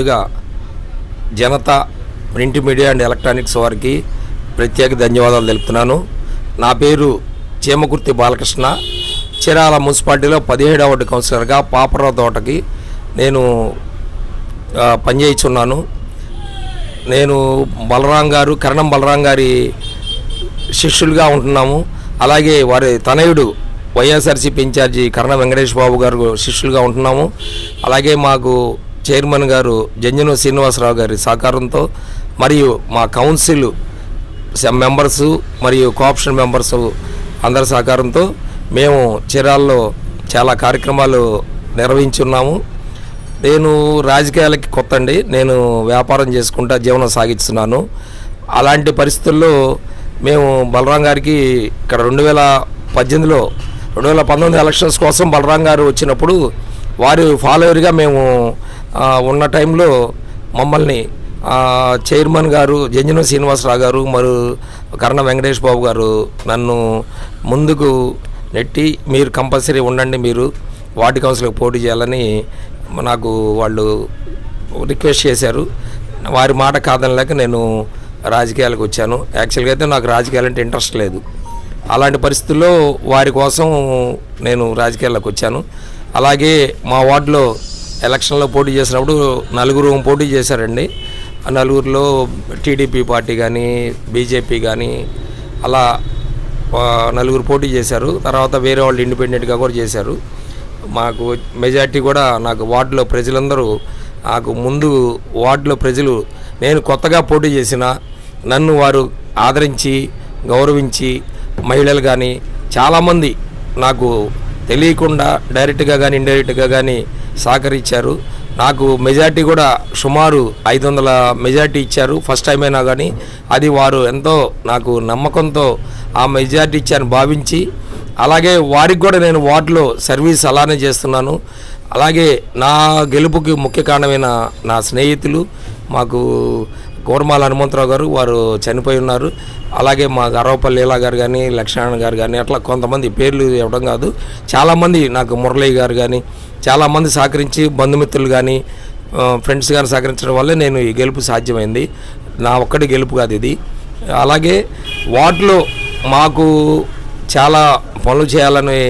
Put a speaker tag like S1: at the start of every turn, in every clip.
S1: ముందుగా జనత print media and electronics వారికి ప్రత్యేక ధన్యవాదాలు తెలుపుతున్నాను. నా పేరు చేమకుర్తి బాలకృష్ణ. చిరాల మున్సిపాలిటీలో పదిహేడవ వార్డు కౌన్సిలర్గా పాపరావు తోటకి నేను ఆ, నేను బలరాం గారు కరణం బలరాం గారి శిష్యులుగా ఉంటున్నాము. అలాగే వారి తనయుడు వైఎస్ఆర్సీపీ ఇన్ఛార్జి కరణ వెంకటేష్ బాబు గారు శిష్యులుగా ఉంటున్నాము. అలాగే మాకు చైర్మన్ గారు జంజను శ్రీనివాసరావు గారి సహకారంతో మరియు మా కౌన్సిల్ స- మెంబర్సు మరియు కోఆప్షన్ మెంబర్సు అందరి సహకారంతో మేము చీరాల్లో చాలా కార్యక్రమాలు నిర్వహించున్నాము. నేను రాజకీయాలకి కొత్త అండి నేను వ్యాపారం చేసుకుంటా జీవనం సాగిస్తున్నాను. అలాంటి పరిస్థితుల్లో మేము బలరాం గారికి ఇక్కడ రెండు వేల పద్దెనిమిదిలో రెండు వేల పంతొమ్మిది ఎలక్షన్స్ కోసం బలరాం గారు వచ్చినప్పుడు వారి ఫాలోవర్గా మేము ఉన్న టైంలో మమ్మల్ని చైర్మన్ గారు జంజన శ్రీనివాసరావు గారు మరియు కర్ణ వెంకటేష్ బాబు గారు నన్ను ముందుకు నెట్టి మీరు కంపల్సరీ ఉండండి మీరు వార్డు కౌన్సిల్కి పోటీ చేయాలని నాకు వాళ్ళు రిక్వెస్ట్ చేశారు. వారి మాట కాదనలేక నేను రాజకీయాలకు వచ్చాను. యాక్చువల్గా అయితే నాకు రాజకీయాలంటే ఇంట్రెస్ట్ లేదు. అలాంటి పరిస్థితుల్లో వారి కోసం నేను రాజకీయాల్లోకి వచ్చాను. అలాగే మా వార్డులో ఎలక్షన్లో పోటీ చేసినప్పుడు నలుగురు పోటీ చేశారండి. ఆ నలుగురిలో టీడీపీ పార్టీ కానీ బీజేపీ కానీ అలా నలుగురు పోటీ చేశారు. తర్వాత వేరే వాళ్ళు ఇండిపెండెంట్గా కూడా చేశారు. మాకు మెజార్టీ కూడా నాకు వార్డులో ప్రజలందరూ నాకు ముందు వార్డులో ప్రజలు నేను కొత్తగా పోటీ చేసిన నన్ను వారు ఆదరించి గౌరవించి మహిళలు కానీ చాలామంది నాకు తెలియకుండా డైరెక్ట్గా కానీ ఇండైరెక్ట్గా కానీ సహకరించారు. నాకు మెజార్టీ కూడా సుమారు ఐదు వందల మెజార్టీ ఇచ్చారు. ఫస్ట్ టైం అయినా కానీ అది వారు ఎంతో నాకు నమ్మకంతో ఆ మెజార్టీ ఇచ్చారని భావించి అలాగే వారికి కూడా నేను వార్డులో సర్వీస్ అలానే చేస్తున్నాను. అలాగే నా గెలుపుకి ముఖ్య కారణమైన నా స్నేహితులు మాకు కోరమాల హనుమంతరావు గారు వారు చనిపోయి ఉన్నారు. అలాగే మా గర్వపల్లి లీలా గారు కానీ లక్ష్మణ గారు కానీ అట్లా కొంతమంది పేర్లు ఇవ్వడం కాదు. చాలామంది నాకు మురళి గారు కానీ చాలామంది సహకరించి బంధుమిత్రులు కానీ ఫ్రెండ్స్ కానీ సహకరించడం వల్లే నేను ఈ గెలుపు సాధ్యమైంది. నా ఒక్కటి గెలుపు కాదు ఇది. అలాగే వాటిలో మాకు చాలా పనులు చేయాలనే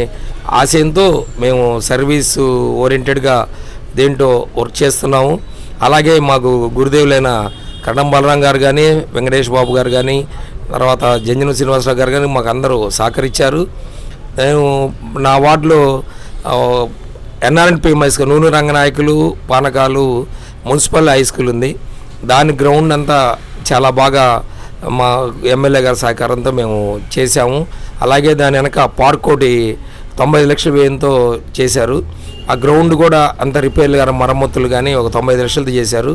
S1: ఆశయంతో మేము సర్వీస్ ఓరియంటెడ్గా దేంట్లో వర్క్ చేస్తున్నాము. అలాగే మాకు గురుదేవులైన కడం బలరాం గారు కానీ వెంకటేష్ బాబు గారు కానీ తర్వాత జంజన శ్రీనివాసరావు గారు కానీ మాకు అందరూ సహకరించారు. నేను నా వార్డులో NRNP high school Noone Ranganayakulu Panakalu municipal high school ఉంది. దాని గ్రౌండ్ అంతా చాలా బాగా మా ఎమ్మెల్యే గారి సహకారంతో మేము చేశాము. అలాగే దాని వెనక పార్క్ ఒకటి తొంభై లక్షల వ్యయంతో చేశారు. ఆ గ్రౌండ్ కూడా అంత రిపేర్లు కానీ మరమ్మతులు కానీ ఒక తొంభై లక్షలతో చేశారు.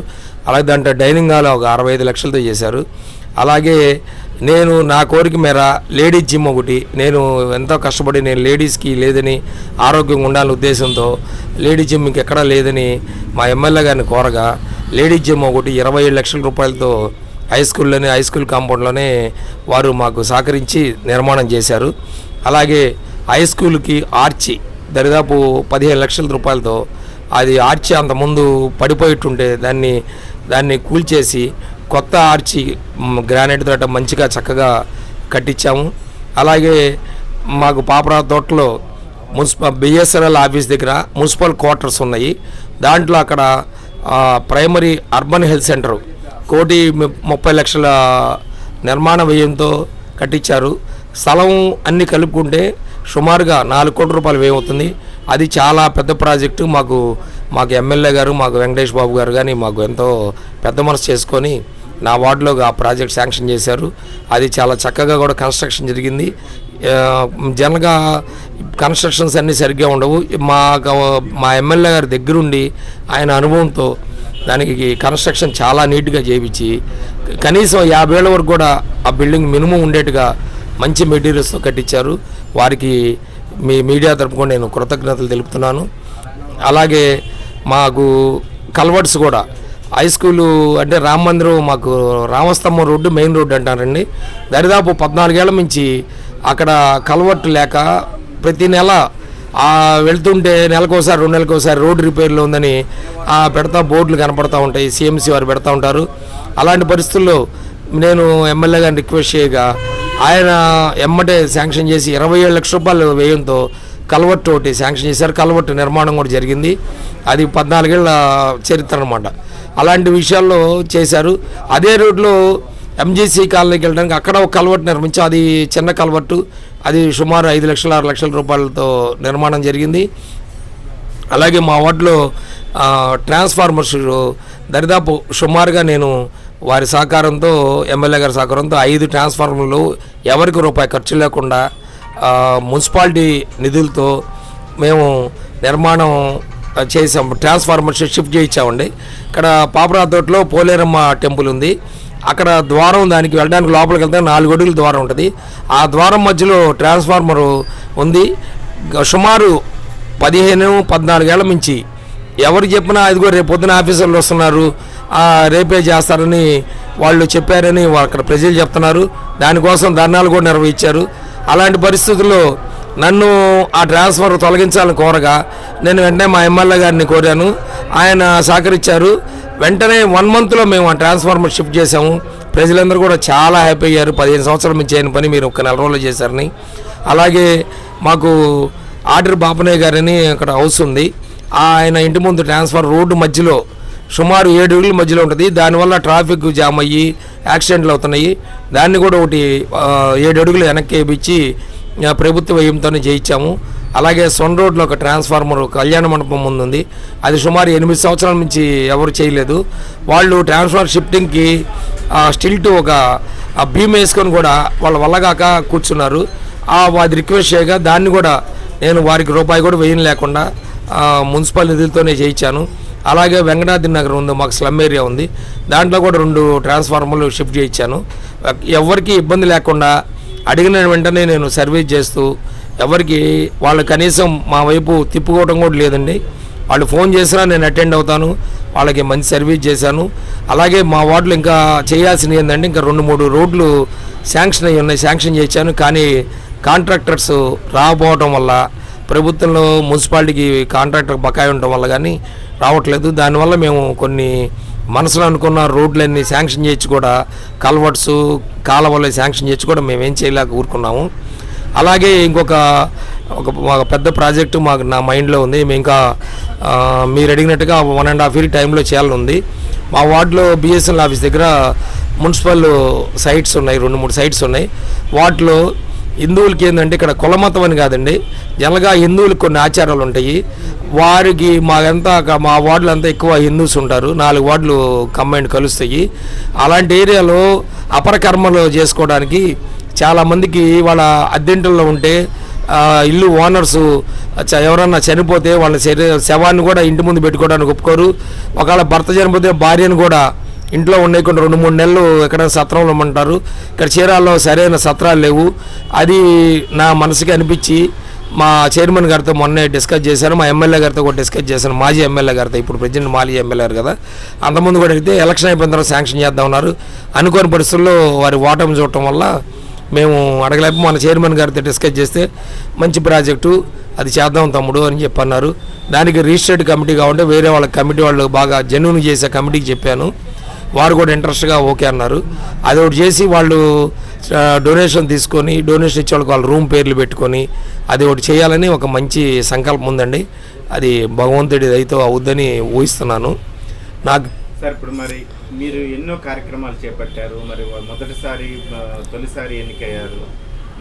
S1: అలాగే దాంట్లో డైనింగ్ హాల్ ఒక అరవై ఐదు లక్షలతో చేశారు. అలాగే నేను నా కోరిక మేర లేడీస్ జిమ్ ఒకటి నేను ఎంతో కష్టపడి నేను లేడీస్కి లేదని ఆరోగ్యంగా ఉండాలని ఉద్దేశంతో లేడీస్ జిమ్ ఎక్కడా లేదని మా ఎమ్మెల్యే గారిని కోరగా లేడీస్ జిమ్ ఒకటి ఇరవై ఏడు లక్షల రూపాయలతో హై స్కూల్లోనే హై స్కూల్ కాంపౌండ్లోనే వారు మాకు సహకరించి నిర్మాణం చేశారు. అలాగే హై స్కూల్కి ఆర్చి దరిదాపు పదిహేను లక్షల రూపాయలతో అది ఆర్చి అంతకుముందు పడిపోయిట్టుంటే దాన్ని దాన్ని కూల్చేసి కొత్త ఆర్చి గ్రానైట్ తోట మంచిగా చక్కగా కట్టించాము. అలాగే మాకు పాపరా తోటలో మున్సిపల్ బిఎస్ఎన్ఎల్ ఆఫీస్ దగ్గర మున్సిపల్ క్వార్టర్స్ ఉన్నాయి. దాంట్లో అక్కడ ప్రైమరీ అర్బన్ హెల్త్ సెంటర్ కోటి ము- ముప్పై లక్షల నిర్మాణ వ్యయంతో కట్టించారు. స్థలం అన్నీ కలుపుకుంటే సుమారుగా నాలుగు కోట్ల రూపాయలు వ్యయం అవుతుంది. అది చాలా పెద్ద ప్రాజెక్టు. మాకు మాకు ఎమ్మెల్యే గారు మాకు వెంకటేష్ బాబు గారు కానీ మాకు ఎంతో పెద్ద మనసు చేసుకొని నా వార్డులో ఆ ప్రాజెక్ట్ శాంక్షన్ చేశారు. అది చాలా చక్కగా కూడా కన్స్ట్రక్షన్ జరిగింది. జనరల్గా కన్స్ట్రక్షన్స్ అన్నీ సరిగ్గా ఉండవు. మా మా ఎమ్మెల్యే గారి దగ్గరుండి ఆయన అనుభవంతో దానికి కన్స్ట్రక్షన్ చాలా నీట్గా చేయించి కనీసం యాభై ఏళ్ళ వరకు కూడా ఆ బిల్డింగ్ మినిమం ఉండేట్టుగా మంచి మెటీరియల్స్తో కట్టించారు. వారికి మీ మీడియా తరపున నేను కృతజ్ఞతలు తెలుపుతున్నాను. అలాగే మాకు కల్వర్ట్స్ కూడా హై స్కూలు అంటే రామ మందిరం మాకు రామస్తంభం రోడ్డు మెయిన్ రోడ్డు అంటారండి. దరిదాపు పద్నాలుగేళ్ళ నుంచి అక్కడ కల్వర్ట్ లేక ప్రతి నెల వెళ్తుంటే నెలకోసారి రెండు నెలకోసారి రోడ్డు రిపేర్లు ఉందని పెడతా బోర్డులు కనపడతా ఉంటాయి. సిఎంసి వారు పెడతా ఉంటారు. అలాంటి పరిస్థితుల్లో నేను ఎమ్మెల్యే గారిని రిక్వెస్ట్ చేయగా ఆయన ఎమ్మటే శాంక్షన్ చేసి ఇరవై ఏడు లక్షల రూపాయలు వ్యయంతో కల్వర్ట్ ఒకటి శాంక్షన్ చేశారు. కల్వర్ట్ నిర్మాణం కూడా జరిగింది. అది పద్నాలుగేళ్ళ చరిత్ర అనమాట అలాంటి విషయాల్లో చేశారు. అదే రోడ్లో ఎంజీసీ కాలనీకి వెళ్ళడానికి అక్కడ ఒక కల్వర్ట్ నిర్మించాం అది చిన్న కల్వర్టు అది సుమారు ఐదు లక్షల ఆరు లక్షల రూపాయలతో నిర్మాణం జరిగింది. అలాగే మా వార్డులో ట్రాన్స్ఫార్మర్స్ దరిదాపు సుమారుగా నేను వారి సహకారంతో ఎమ్మెల్యే గారి సహకారంతో ఐదు ట్రాన్స్ఫార్మర్లు ఎవరికి రూపాయి ఖర్చు లేకుండా మున్సిపాలిటీ నిధులతో మేము నిర్మాణం చేసాం ట్రాన్స్ఫార్మర్స్ షిఫ్ట్ చేయించామండి. ఇక్కడ పాపరాతోటలో పోలేరమ్మ టెంపుల్ ఉంది. అక్కడ ద్వారం దానికి వెళ్ళడానికి లోపలికి వెళ్తే నాలుగు అడుగుల ద్వారం ఉంటుంది. ఆ ద్వారం మధ్యలో ట్రాన్స్ఫార్మర్ ఉంది. సుమారు పదిహేను పద్నాలుగేళ్ళ మించి ఎవరు చెప్పినా అదిగో రేపు పొద్దున ఆఫీసర్లు వస్తున్నారు. రేపే చేస్తారని వాళ్ళు చెప్పారని అక్కడ ప్రజలు చెప్తున్నారు. దానికోసం ధర్నాలు కూడా నిర్వహించారు. అలాంటి పరిస్థితుల్లో నన్ను ఆ ట్రాన్స్ఫర్ తొలగించాలని కోరగా నేను వెంటనే మా ఎమ్మెల్యే గారిని కోరాను. ఆయన సహకరించారు. వెంటనే వన్ మంత్లో మేము ఆ ట్రాన్స్ఫార్మర్ షిఫ్ట్ చేసాము ప్రజలందరూ కూడా చాలా హ్యాపీ అయ్యారు. పదిహేను సంవత్సరాలు నుంచి అయిన పని మీరు ఒక నెల రోజులు చేశారని. అలాగే మాకు ఆర్డర్ బాపనయ్య గారని అక్కడ హౌస్ ఉంది. ఆయన ఇంటి ముందు ట్రాన్స్ఫర్ రోడ్డు మధ్యలో సుమారు ఏడు అడుగుల మధ్యలో ఉంటుంది. దానివల్ల ట్రాఫిక్ జామ్ అయ్యి యాక్సిడెంట్లు అవుతున్నాయి. దాన్ని కూడా ఒకటి ఏడు అడుగులు వెనక్కి వేయించి ప్రభుత్వ వ్యయంతోనే చేయించాము అలాగే సొన్ రోడ్లో ఒక ట్రాన్స్ఫార్మర్ కళ్యాణ మండపం ముందు ఉంది అది సుమారు ఎనిమిది సంవత్సరాల నుంచి ఎవరు చేయలేదు. వాళ్ళు ట్రాన్స్ఫార్మర్ షిఫ్టింగ్కి స్టిల్ట్ ఒక భీమ్ వేసుకొని కూడా వాళ్ళ వల్లగాక కూర్చున్నారు. ఆ అది రిక్వెస్ట్ చేయగా దాన్ని కూడా నేను వారికి రూపాయి కూడా వేయం లేకుండా మున్సిపల్ నిధులతోనే చేయించాను అలాగే వెంకటాద్రి నగర్ ఉంది మాకు స్లమ్ ఏరియా ఉంది. దాంట్లో కూడా రెండు ట్రాన్స్ఫార్మర్లు షిఫ్ట్ చేయించాను. ఎవరికి ఇబ్బంది లేకుండా అడిగిన వెంటనే నేను సర్వీస్ చేస్తూ ఎవరికి వాళ్ళు కనీసం మా వైపు తిప్పుకోవడం కూడా లేదండి. వాళ్ళు ఫోన్ చేసినా నేను అటెండ్ అవుతాను. వాళ్ళకి మంచి సర్వీస్ చేశాను. అలాగే మా వార్డులు ఇంకా చేయాల్సినవి ఏంటంటే ఇంకా రెండు మూడు రోడ్లు శాంక్షన్ అయ్యి ఉన్నాయి. శాంక్షన్ చేశాను. కానీ కాంట్రాక్టర్స్ రాకపోవటం వల్ల ప్రభుత్వంలో మున్సిపాలిటీకి కాంట్రాక్టర్ బకాయి ఉండటం వల్ల కానీ రావట్లేదు. దానివల్ల మేము కొన్ని మనసులో అనుకున్న రోడ్లన్నీ శాంక్షన్ చేయించి కూడా కల్వర్ట్స్ కాలువలు శాంక్షన్ చేయించి కూడా మేము ఏం చేయలేక ఊరుకున్నాము. అలాగే ఇంకొక ఒక పెద్ద ప్రాజెక్టు మాకు నా మైండ్లో ఉంది. మేము ఇంకా మీరు అడిగినట్టుగా వన్ అండ్ హాఫ్ ఇయర్ టైంలో చేయాలనుంది. మా వార్డులో బిఎస్ఎన్ఎల్ ఆఫీస్ దగ్గర మున్సిపల్ సైట్స్ ఉన్నాయి రెండు మూడు సైట్స్ ఉన్నాయి. వాటిలో హిందువులకి ఏంటంటే ఇక్కడ కులమతం అని కాదండి. జనరల్గా హిందువులకు కొన్ని ఆచారాలు ఉంటాయి. వారికి మాకంతా మా వార్డులు అంతా ఎక్కువ హిందూస్ ఉంటారు. నాలుగు వార్డులు కంబైండ్ కలుస్తాయి. అలాంటి ఏరియాలో అపరకర్మలు చేసుకోవడానికి చాలామందికి వాళ్ళ అద్దెంటుల్లో ఉంటే ఇల్లు ఓనర్స్ ఎవరన్నా చనిపోతే వాళ్ళ శరీర శవాన్ని కూడా ఇంటి ముందు పెట్టుకోవడానికి ఒప్పుకోరు. ఒకవేళ భర్త చనిపోతే భార్యను కూడా ఇంట్లో ఉండకుండా రెండు మూడు నెలలు ఎక్కడ సత్రంలో ఇమ్మంటారు ఇక్కడ చీరాల్లో సరైన సత్రాలు లేవు. అది నా మనసుకి అనిపించి మా చైర్మన్ గారితో మొన్నే డిస్కస్ చేశాను. మా ఎమ్మెల్యే గారితో కూడా డిస్కస్ చేశాను. మాజీ ఎమ్మెల్యే గారితో ఇప్పుడు ప్రెసిడెంట్ మాజీ ఎమ్మెల్యే గారు కదా. అంతకుముందు కూడా అడిగితే ఎలక్షన్ అయిపోయిన తర్వాత శాంక్షన్ చేద్దాం ఉన్నారు అనుకోని పరిస్థితుల్లో వారి ఓటమి చూడటం వల్ల మేము అడగలేక మన చైర్మన్ గారితో డిస్కస్ చేస్తే మంచి ప్రాజెక్టు అది చేద్దాం తమ్ముడు అని చెప్పన్నారు. దానికి రిజిస్టర్డ్ కమిటీ కావాలంటే వేరే వాళ్ళ కమిటీ వాళ్ళు బాగా జెన్యున్ చేసే కమిటీకి చెప్పాను. వారు కూడా ఇంట్రెస్ట్గా ఓకే అన్నారు. అది ఒకటి చేసి వాళ్ళు డొనేషన్ తీసుకొని డొనేషన్ ఇచ్చే వాళ్ళకి వాళ్ళు రూమ్ పేర్లు పెట్టుకొని అది ఒకటి చేయాలని ఒక మంచి సంకల్పం ఉందండి. అది భగవంతుడి దయతో అవుద్దని ఊహిస్తున్నాను. నాకు
S2: సార్ ఇప్పుడు మరి మీరు ఎన్నో కార్యక్రమాలు చేపట్టారు. మరి మొదటిసారి తొలిసారి ఎన్నికయ్యారు.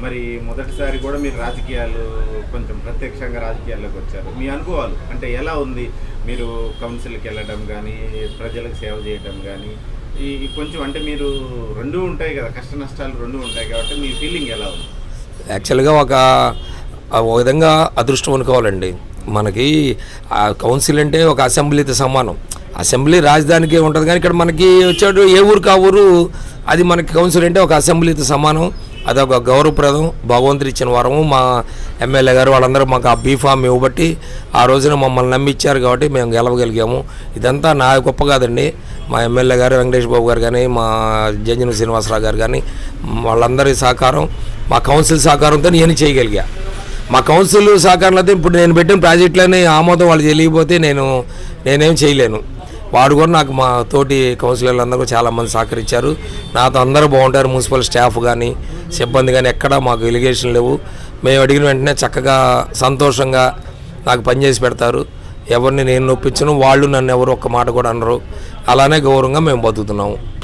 S2: మరి మొదటిసారి కూడా మీరు రాజకీయాలు కొంచెం ప్రత్యక్షంగా రాజకీయాల్లోకి వచ్చారు. మీ అనుభవాలు అంటే ఎలా ఉంది మీరు కౌన్సిల్కి వెళ్ళడం కానీ ప్రజలకు సేవ చేయడం కానీ? ఈ కొంచెం అంటే మీరు రెండు ఉంటాయి కదా కష్ట నష్టాలు రెండు ఉంటాయి కాబట్టి మీ ఫీలింగ్ ఎలా ఉంది?
S1: యాక్చువల్గా ఒక ఒక విధంగా అదృష్టం అనుకోవాలండి. మనకి ఆ కౌన్సిల్ అంటే ఒక అసెంబ్లీతో సమానం. అసెంబ్లీ రాజధానికి ఉంటుంది కానీ ఇక్కడ మనకి వచ్చాడు ఏ ఊరికి ఆ ఊరు అది మనకి కౌన్సిల్ అంటే ఒక అసెంబ్లీతో సమానం. అదొక గౌరవప్రదం భగవంతుడు ఇచ్చిన వరము. మా ఎమ్మెల్యే గారు వాళ్ళందరూ మాకు ఆ బీఫామ్ ఇవ్వబట్టి ఆ రోజున మమ్మల్ని నమ్మిచ్చారు కాబట్టి మేము గెలవగలిగాము. ఇదంతా నా గొప్ప కాదండి. మా ఎమ్మెల్యే గారు వెంకటేష్ బాబు గారు కానీ మా జంజన శ్రీనివాసరావు గారు కానీ వాళ్ళందరి సహకారం మా కౌన్సిల్ సహకారంతో నేను చేయగలిగా. మా కౌన్సిల్ సహకారంలో అయితే ఇప్పుడు నేను పెట్టిన ప్రాజెక్టులని ఆమోదం వాళ్ళు తెలియకపోతే నేను నేనేం చేయలేను. వాడు కూడా నాకు మా తోటి కౌన్సిలర్లు అందరూ చాలామంది సహకరించారు. నాతో అందరూ బాగుంటారు మున్సిపల్ స్టాఫ్ కానీ సిబ్బంది కానీ ఎక్కడా మాకు ఎలిగేషన్ లేవు. మేము అడిగిన వెంటనే చక్కగా సంతోషంగా నాకు పనిచేసి పెడతారు. ఎవరిని నేను నొప్పించను వాళ్ళు నన్ను ఎవరు ఒక్క మాట కూడా అనరు. అలానే గౌరవంగా మేము బతుకుతున్నాము.